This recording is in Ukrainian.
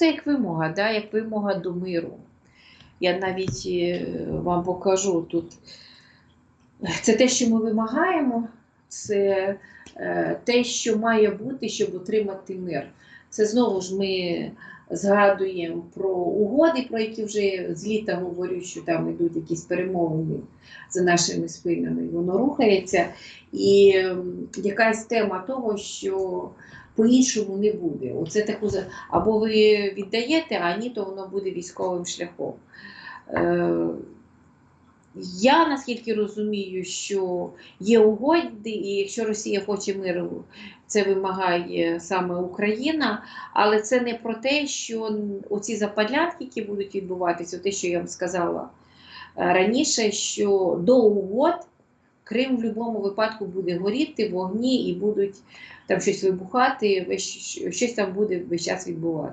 це як вимога, да? як вимога до миру. Я навіть е, вам покажу тут. Це те, що ми вимагаємо, це е, те, що має бути, щоб отримати мир. Це знову ж ми згадуємо про угоди, про які вже з літа говорю, що там йдуть якісь перемовини за нашими спинами, воно рухається. І якась тема того, що по-іншому не буде. Оце таку або ви віддаєте, а ні, то воно буде військовим шляхом. Я наскільки розумію, що є угоди, і якщо Росія хоче миру, це вимагає саме Україна, але це не про те, що оці западлянки, які будуть відбуватися, те, що я вам сказала е, раніше, що до угод Крим в будь-якому випадку буде горіти, вогні і будуть там щось вибухати, щось там буде весь час відбувати.